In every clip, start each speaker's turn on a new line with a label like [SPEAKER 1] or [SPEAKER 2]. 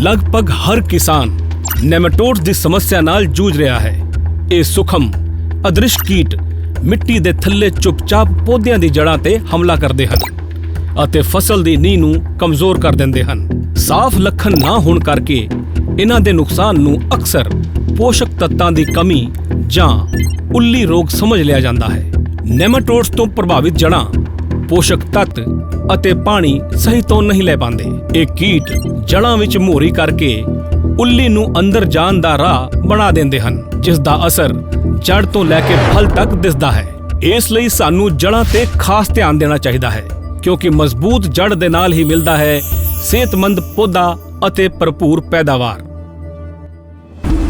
[SPEAKER 1] ਲਗਭਗ ਹਰ ਕਿਸਾਨ ਨੈਮੇਟੋਡਸ ਦੀ ਸਮੱਸਿਆ ਨਾਲ ਜੂਝ ਰਿਹਾ ਹੈ। ਇਹ ਸੁਖਮ, ਅਦ੍ਰਿਸ਼ ਕੀਟ ਮਿੱਟੀ ਦੇ ਥੱਲੇ ਚੁੱਪਚਾਪ ਪੌਦਿਆਂ ਦੀ ਜੜ੍ਹਾਂ ਤੇ ਹਮਲਾ ਕਰਦੇ ਹਨ ਅਤੇ ਫਸਲ ਦੀ ਨੀਂਹ ਨੂੰ ਕਮਜ਼ੋਰ ਕਰ ਦਿੰਦੇ ਹਨ। ਸਾਫ਼ ਲੱਖਣ ਨਾ ਹੋਣ ਕਰਕੇ ਇਹਨਾਂ ਦੇ ਨੁਕਸਾਨ ਨੂੰ ਅਕਸਰ ਪੋਸ਼ਕ ਤੱਤਾਂ ਦੀ ਕਮੀ ਜਾਂ ਉੱਲੀ ਰੋਗ ਸਮਝ ਲਿਆ ਜਾਂਦਾ ਹੈ। ਨੈਮੇਟੋਡਸ ਤੋਂ ਪ੍ਰਭਾਵਿਤ ਜੜ੍ਹਾਂ ਪੋਸ਼ਕ ਤੱਤ ਅਤੇ ਪਾਣੀ ਸਹੀ ਤੋਂ ਨਹੀਂ ਲੈ ਪਾਉਂਦੇ। ਇਹ ਕੀਟ ਜੜ੍ਹਾਂ ਵਿੱਚ ਮੋਰੀ ਕਰਕੇ ਉੱਲੀ ਨੂੰ ਅੰਦਰ ਜਾਣ ਦਾ ਰਾਹ ਬਣਾ ਦਿੰਦੇ ਹਨ, ਜਿਸ ਦਾ ਅਸਰ ਜੜ ਤੋਂ ਲੈ ਕੇ ਫਲ ਤੱਕ ਦਿਸਦਾ ਹੈ। ਇਸ ਲਈ ਸਾਨੂੰ ਜੜ੍ਹਾਂ ਤੇ ਖਾਸ ਧਿਆਨ ਦੇਣਾ ਚਾਹੀਦਾ ਹੈ, ਕਿਉਂਕਿ ਮਜ਼ਬੂਤ ਜੜ ਦੇ ਨਾਲ ਹੀ ਮਿਲਦਾ ਹੈ ਸਿਹਤਮੰਦ ਪੌਦਾ ਅਤੇ ਭਰਪੂਰ ਪੈਦਾਵਾਰ।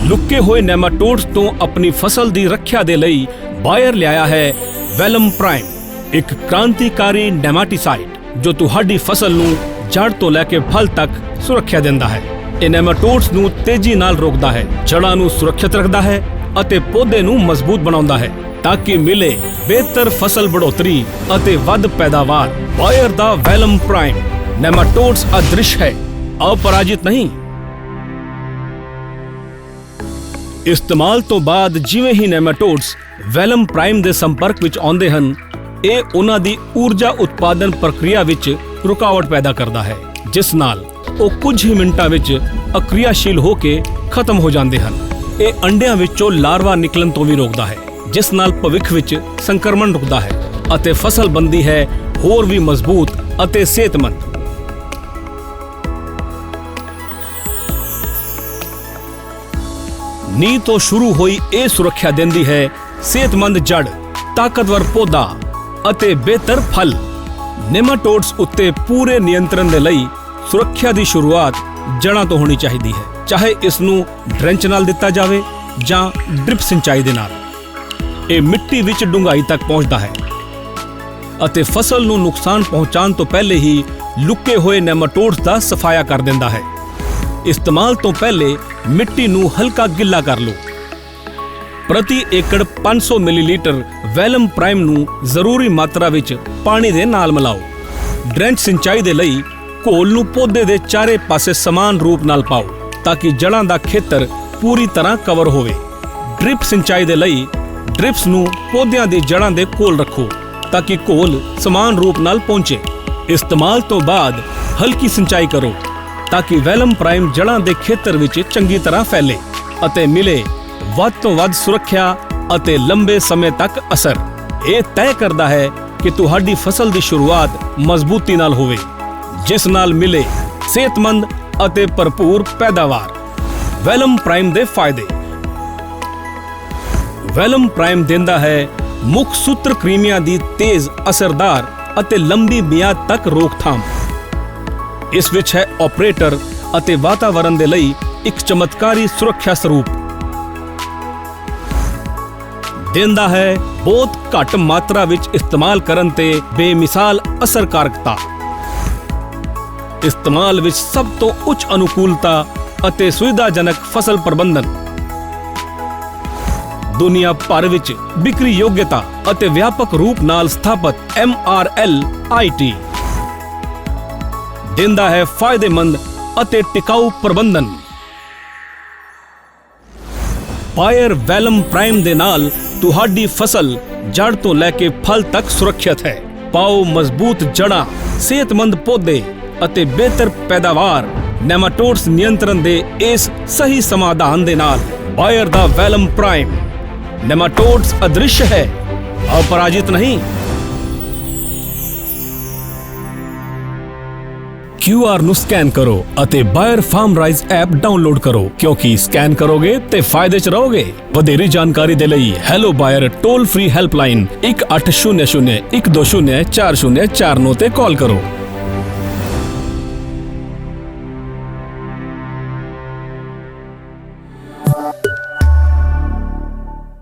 [SPEAKER 1] ਲੁੱਕੇ ਹੋਏ ਨੈਮਾਟੋਡਸ ਤੋਂ ਆਪਣੀ ਫਸਲ ਦੀ ਰੱਖਿਆ ਦੇ ਲਈ ਬਾਇਰ ਲਿਆਇਆ ਹੈ ਵੈਲਮ ਪ੍ਰਾਈਮ। ਇੱਕ ਕ੍ਰਾਂਤੀਕਾਰੀ ਨੈਮਾਟਿਸਾਈਡ ਜੋ ਤੁਹਾਡੀ ਫਸਲ ਨੂੰ ਜੜ ਤੋਂ ਲੈ ਕੇ ਫਲ ਤੱਕ ਸੁਰੱਖਿਆ ਦਿੰਦਾ ਹੈ। ਇਹ ਨੈਮਾਟੋਡਸ ਨੂੰ ਤੇਜ਼ੀ ਨਾਲ ਰੋਕਦਾ ਹੈ ਜੜ੍ਹਾਂ ਨੂੰ ਸੁਰੱਖਿਅਤ ਰੱਖਦਾ ਹੈ ਅਤੇ ਪੌਦੇ ਨੂੰ ਮਜ਼ਬੂਤ ਬਣਾਉਂਦਾ ਹੈ ਤਾਂ ਕਿ ਮਿਲੇ ਬਿਹਤਰ ਫਸਲ ਬੜੋਤਰੀ ਅਤੇ ਵੱਧ ਪੈਦਾਵਾਰ। ਬਾਇਰ ਦਾ ਵੈਲਮ ਪ੍ਰਾਈਮ ਨੈਮਾਟੋਡਸ ਅਦ੍ਰਿਸ਼ ਹੈ, ਅਪਰਾਜਿਤ ਨਹੀਂ। ਇਸਤੇਮਾਲ ਤੋਂ ਬਾਅਦ ਜਿਵੇਂ ਹੀ ਨੈਮੇਟੋਡਸ ਵੈਲਮ ਪ੍ਰਾਈਮ ਦੇ ਸੰਪਰਕ ਵਿੱਚ ਆਉਂਦੇ ਹਨ ਇਹ ਉਹਨਾਂ ਦੀ ਊਰਜਾ ਉਤਪਾਦਨ ਪ੍ਰਕਿਰਿਆ ਵਿੱਚ ਰੁਕਾਵਟ ਪੈਦਾ ਕਰਦਾ ਹੈ, ਜਿਸ ਨਾਲ ਉਹ ਕੁਝ ਹੀ ਮਿੰਟਾਂ ਵਿੱਚ ਅਕ੍ਰਿਆਸ਼ੀਲ ਹੋ ਕੇ ਖਤਮ ਹੋ ਜਾਂਦੇ ਹਨ। ਇਹ ਅੰਡਿਆਂ ਵਿੱਚੋਂ ਲਾਰਵਾ ਨਿਕਲਣ ਤੋਂ ਵੀ ਰੋਕਦਾ ਹੈ, ਜਿਸ ਨਾਲ ਭਵਿੱਖ ਵਿੱਚ ਸੰਕਰਮਣ ਰੁਕਦਾ ਹੈ ਅਤੇ ਫਸਲ ਬੰਦੀ ਹੈ ਹੋਰ ਵੀ ਮਜ਼ਬੂਤ ਅਤੇ ਸਿਹਤਮੰਦ। ਨੀਂਹ ਤੋਂ ਸ਼ੁਰੂ ਹੋਈ ਇਹ ਸੁਰੱਖਿਆ ਦਿੰਦੀ ਹੈ ਸਿਹਤਮੰਦ ਜੜ ਤਾਕਤਵਰ ਪੌਦਾ ਅਤੇ ਬਿਹਤਰ ਫਲ। ਨੇਮਾਟੋਡਸ ਉੱਤੇ ਪੂਰੇ ਨਿਯੰਤਰਣ ਦੇ ਲਈ ਸੁਰੱਖਿਆ ਦੀ ਸ਼ੁਰੂਆਤ ਜੜ੍ਹਾਂ ਤੋਂ ਹੋਣੀ ਚਾਹੀਦੀ ਹੈ। ਚਾਹੇ ਇਸ ਨੂੰ ਡਰੈਂਚ ਨਾਲ ਦਿੱਤਾ ਜਾਵੇ ਜਾਂ ਡ੍ਰਿਪ ਸਿੰਚਾਈ ਦੇ ਨਾਲ। ਇਹ ਮਿੱਟੀ ਵਿੱਚ ਡੂੰਘਾਈ ਤੱਕ ਪਹੁੰਚਦਾ ਹੈ ਅਤੇ ਫਸਲ ਨੂੰ ਨੁਕਸਾਨ ਪਹੁੰਚਾਉਣ ਤੋਂ ਪਹਿਲੇ ਹੀ ਲੁਕੇ ਹੋਏ ਨੇਮਾਟੋਡਸ ਦਾ ਸਫਾਇਆ ਕਰ ਦਿੰਦਾ ਹੈ। ਇਸਤੇਮਾਲ ਤੋਂ ਪਹਿਲੇ ਮਿੱਟੀ ਨੂੰ ਹਲਕਾ ਗਿੱਲਾ ਕਰ ਲਓ। ਪ੍ਰਤੀ ਏਕੜ 500 ਮਿਲੀਲੀਟਰ ਵੈਲਮ ਪ੍ਰਾਈਮ ਨੂੰ ਜ਼ਰੂਰੀ ਮਾਤਰਾ ਵਿੱਚ ਪਾਣੀ ਦੇ ਨਾਲ ਮਿਲਾਓ। ਡਰੈਂਚ ਸਿੰਚਾਈ ਦੇ ਲਈ ਘੋਲ ਨੂੰ ਪੌਦੇ ਦੇ ਚਾਰੇ ਪਾਸੇ ਸਮਾਨ ਰੂਪ ਨਾਲ ਪਾਓ ਤਾਂ ਕਿ ਜੜ੍ਹਾਂ ਦਾ ਖੇਤਰ ਪੂਰੀ ਤਰ੍ਹਾਂ ਕਵਰ ਹੋਵੇ। ਡ੍ਰਿਪ ਸਿੰਚਾਈ ਦੇ ਲਈ ਡ੍ਰਿਪਸ ਨੂੰ ਪੌਦਿਆਂ ਦੀ ਜੜ੍ਹਾਂ ਦੇ ਕੋਲ ਰੱਖੋ ਤਾਂ ਕਿ ਘੋਲ ਸਮਾਨ ਰੂਪ ਨਾਲ ਪਹੁੰਚੇ। ਇਸਤੇਮਾਲ ਤੋਂ ਬਾਅਦ ਹਲਕੀ ਸਿੰਚਾਈ ਕਰੋ ਤਾਂ ਕਿ ਵੈਲਮ ਪ੍ਰਾਈਮ ਜੜ੍ਹਾਂ ਦੇ ਖੇਤਰ ਵਿੱਚ ਚੰਗੀ ਤਰ੍ਹਾਂ ਫੈਲੇ ਅਤੇ ਮਿਲੇ। ਵੱਧ ਤੋਂ ਵੱਧ ਸੁਰੱਖਿਆ ਅਤੇ ਲੰਬੇ ਸਮੇਂ ਤੱਕ ਅਸਰ। ਇਹ ਤੈਅ ਕਰਦਾ ਹੈ ਕਿ ਤੁਹਾਡੀ ਫਸਲ ਦੀ ਸ਼ੁਰੂਆਤ ਮਜ਼ਬੂਤੀ ਨਾਲ ਹੋਵੇ, ਜਿਸ ਨਾਲ ਮਿਲੇ ਸਿਹਤਮੰਦ ਅਤੇ ਭਰਪੂਰ ਪੈਦਾਵਾਰ। ਵੈਲਮ ਪ੍ਰਾਈਮ ਦੇ ਫਾਇਦੇ। ਵੈਲਮ ਪ੍ਰਾਈਮ ਦਿੰਦਾ ਹੈ ਮੁੱਖ ਸੂਤਰ ਕ੍ਰੀਮੀਆਂ ਦੀ ਤੇਜ਼ ਅਸਰਦਾਰ ਅਤੇ ਲੰਬੀ ਮਿਆਦ ਤੱਕ ਰੋਕਥਾਮ। ਇਸ ਵਿੱਚ ਹੈ ਆਪਰੇਟਰ ਅਤੇ ਵਾਤਾਵਰਣ ਦੇ ਲਈ ਇੱਕ ਚਮਤਕਾਰੀ ਸੁਰੱਖਿਆ ਸਰੂਪ। ਦਿੰਦਾ ਹੈ, ਬਹੁਤ ਘੱਟ ਮਾਤਰਾ ਵਿੱਚ ਇਸਤੇਮਾਲ ਕਰਨ ਤੇ ਬੇਮਿਸਾਲ ਅਸਰਕਾਰਕਤਾ। ਇਸਤੇਮਾਲ ਵਿੱਚ ਸਭ ਤੋਂ ਉੱਚ ਅਨੁਕੂਲਤਾ ਅਤੇ ਸੁਵਿਧਾਜਨਕ ਫਸਲ ਪ੍ਰਬੰਧਨ। ਦੁਨੀਆ ਭਰ ਵਿੱਚ ਵਿਕਰੀ ਯੋਗਤਾ ਅਤੇ ਵਿਆਪਕ ਰੂਪ ਨਾਲ ਸਥਾਪਿਤ MRL IT ਦਿੰਦਾ ਹੈ, ਫਾਇਦੇਮੰਦ ਅਤੇ ਟਿਕਾਊ ਪ੍ਰਬੰਧਨ। ਪਾਇਰ ਵੈਲਮ ਪ੍ਰਾਈਮ ਦੇ ਨਾਲ ਤੁਹਾਡੀ ਫਸਲ ਜੜ ਤੋਂ ਲੈ ਕੇ ਫਲ ਤੱਕ ਸੁਰੱਖਿਅਤ ਹੈ। ਪਾਓ ਮਜ਼ਬੂਤ ਜੜਾਂ, ਸਿਹਤਮੰਦ ਪੌਦੇ ਅਤੇ ਬਿਹਤਰ ਪੈਦਾਵਾਰ। ਨੈਮਾਟੋਡਸ ਨਿਯੰਤਰਣ ਦੇ ਇਸ ਸਹੀ ਸਮਾਧਾਨ ਦੇ ਨਾਲ ਬਾਇਰ ਦਾ ਵੈਲਮ ਪ੍ਰਾਈਮ ਨੈਮਾਟੋਡਸ ਅਦ੍ਰਿਸ਼ ਹੈ। ਅਪਰਾਜਿਤ ਨਹੀਂ। QR ਨੂੰ ਸਕੈਨ ਕਰੋ ਅਤੇ Bayer farm rise app download ਕਰੋ। ਕਿਉਂਕਿ ਸਕੈਨ ਕਰੋਗੇ ਤੇ ਫਾਇਦੇ 'ਚ ਰਹੋਗੇ। ਵਧੇਰੀ ਜਾਣਕਾਰੀ ਦੇ ਲਈ hello Bayer toll free helpline 1800 120 409 ਤੇ ਕਾਲ ਕਰੋ।